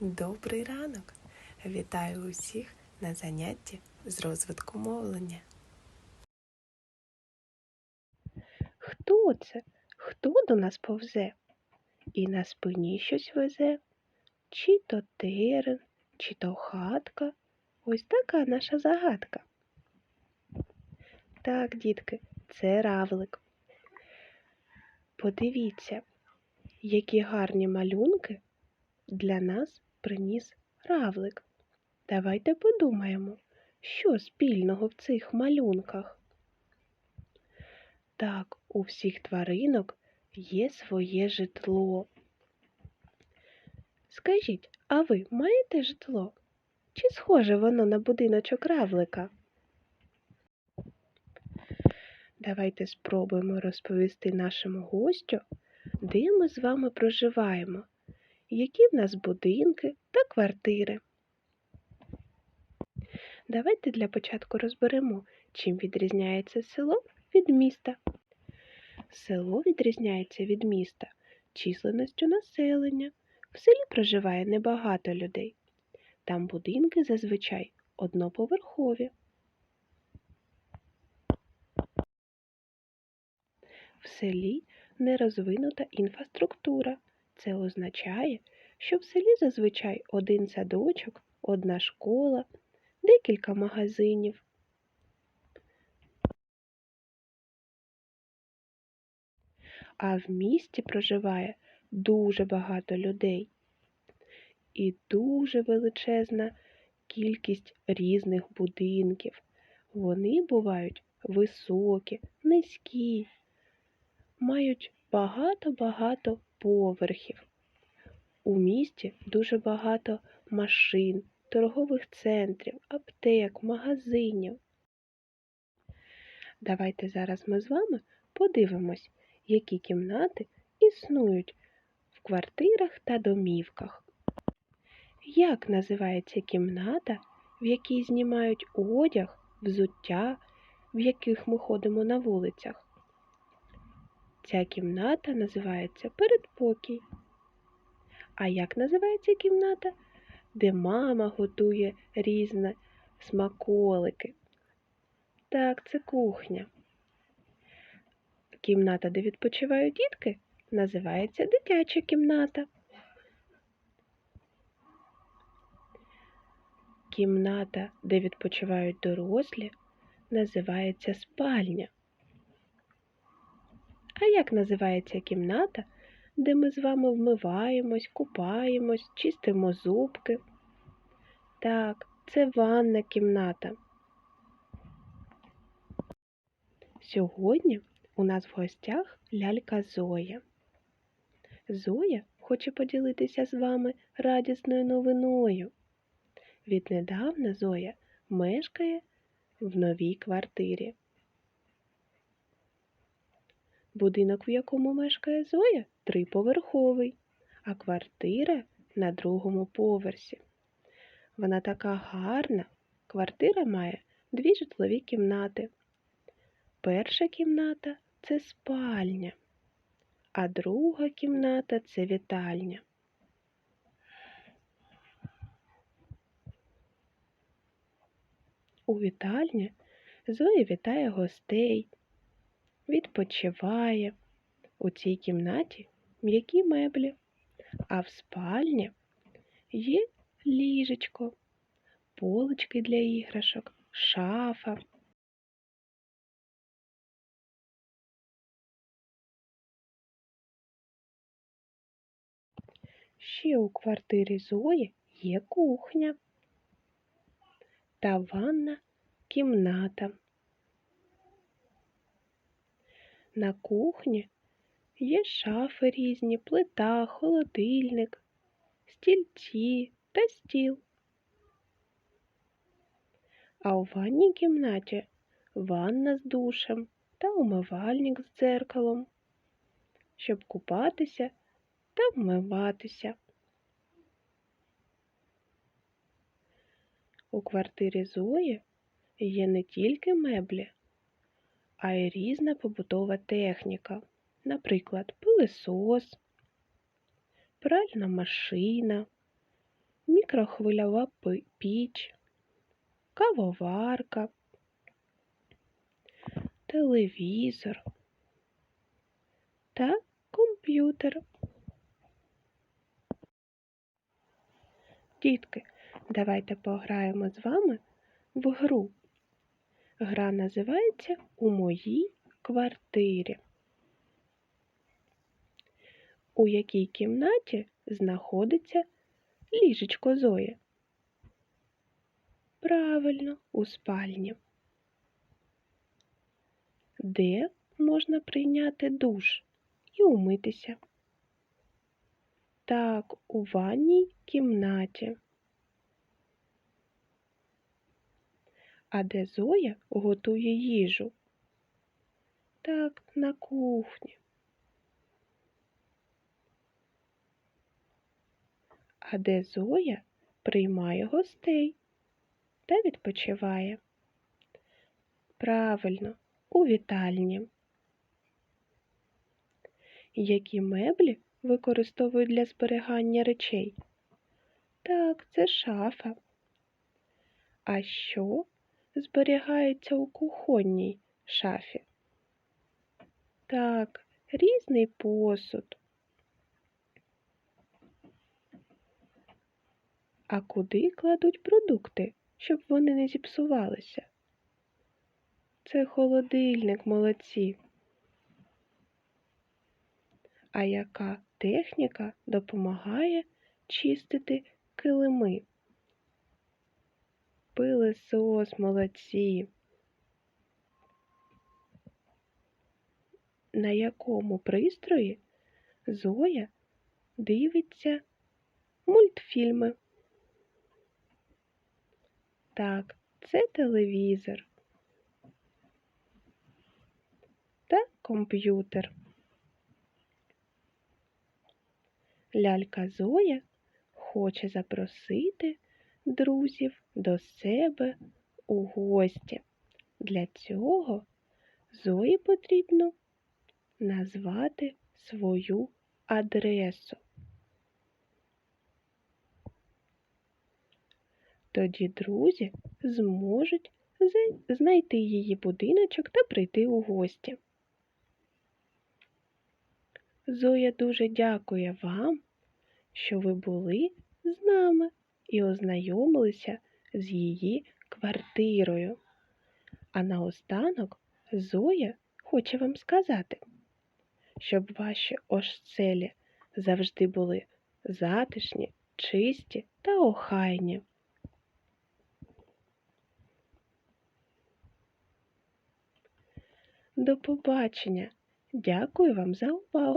Добрий ранок! Вітаю усіх на занятті з розвитку мовлення. Хто це? Хто до нас повзе? І на спині щось везе? Чи то терен, чи то хатка? Ось така наша загадка. Так, дітки, це равлик. Подивіться, які гарні малюнки для нас приніс равлик. Давайте подумаємо, що спільного в цих малюнках. Так, у всіх тваринок є своє житло. Скажіть, а ви маєте житло? Чи схоже воно на будиночок равлика? Давайте спробуємо розповісти нашому гостю, де ми з вами проживаємо, які в нас будинки та квартири. Давайте для початку розберемо, чим відрізняється село від міста. Село відрізняється від міста численністю населення. В селі проживає небагато людей. Там будинки зазвичай одноповерхові. В селі не розвинута інфраструктура. Це означає, що в селі зазвичай один садочок, одна школа, декілька магазинів. А в місті проживає дуже багато людей і дуже величезна кількість різних будинків. Вони бувають високі, низькі, мають багато-багато поверхів. У місті дуже багато машин, торгових центрів, аптек, магазинів. Давайте зараз ми з вами подивимось, які кімнати існують в квартирах та домівках. Як називається кімната, в якій знімають одяг, взуття, в яких ми ходимо на вулицях? Ця кімната називається передпокій. А як називається кімната, де мама готує різні смаколики? Так, це кухня. Кімната, де відпочивають дітки, називається дитяча кімната. Кімната, де відпочивають дорослі, називається спальня. А як називається кімната, де ми з вами вмиваємось, купаємось, чистимо зубки? Так, це ванна кімната. Сьогодні у нас в гостях лялька Зоя. Зоя хоче поділитися з вами радісною новиною. Віднедавна Зоя мешкає в новій квартирі. Будинок, в якому мешкає Зоя, триповерховий, а квартира на другому поверсі. Вона така гарна. Квартира має дві житлові кімнати. Перша кімната це спальня, а друга кімната це вітальня. У вітальні Зоя вітає гостей, відпочиває. У цій кімнаті м'які меблі, а в спальні є ліжечко, полички для іграшок, шафа. Ще у квартирі Зої є кухня та ванна кімната. На кухні є шафи різні, плита, холодильник, стільці та стіл. А у ванній кімнаті ванна з душем та умивальник з дзеркалом, щоб купатися та вмиватися. У квартирі Зої є не тільки меблі, а й різна побутова техніка, наприклад, пилисос, пральна машина, мікрохвильова піч, кавоварка, телевізор та комп'ютер. Дітки, давайте пограємо з вами в гру. Гра називається У моїй квартирі. У якій кімнаті знаходиться ліжечко Зої? Правильно, у спальні. Де можна прийняти душ і умитися? Так, у ванній кімнаті. А де Зоя готує їжу? Так, на кухні. А де Зоя приймає гостей та відпочиває? Правильно, у вітальні. Які меблі використовують для зберігання речей? Так, це шафа. А що зберігається у кухонній шафі? Так, різний посуд. А куди кладуть продукти, щоб вони не зіпсувалися? Це холодильник, молодці. А яка техніка допомагає чистити килими? Пилисос, молодці. На якому пристрої Зоя дивиться мультфільми? Так, це телевізор та комп'ютер. Лялька Зоя хоче запросити друзів до себе у гості. Для цього Зої потрібно назвати свою адресу. Тоді друзі зможуть знайти її будиночок та прийти у гості. Зоя дуже дякує вам, що ви були з нами і ознайомилися з її квартирою. А наостанок Зоя хоче вам сказати, щоб ваші оселі завжди були затишні, чисті та охайні. До побачення. Дякую вам за увагу.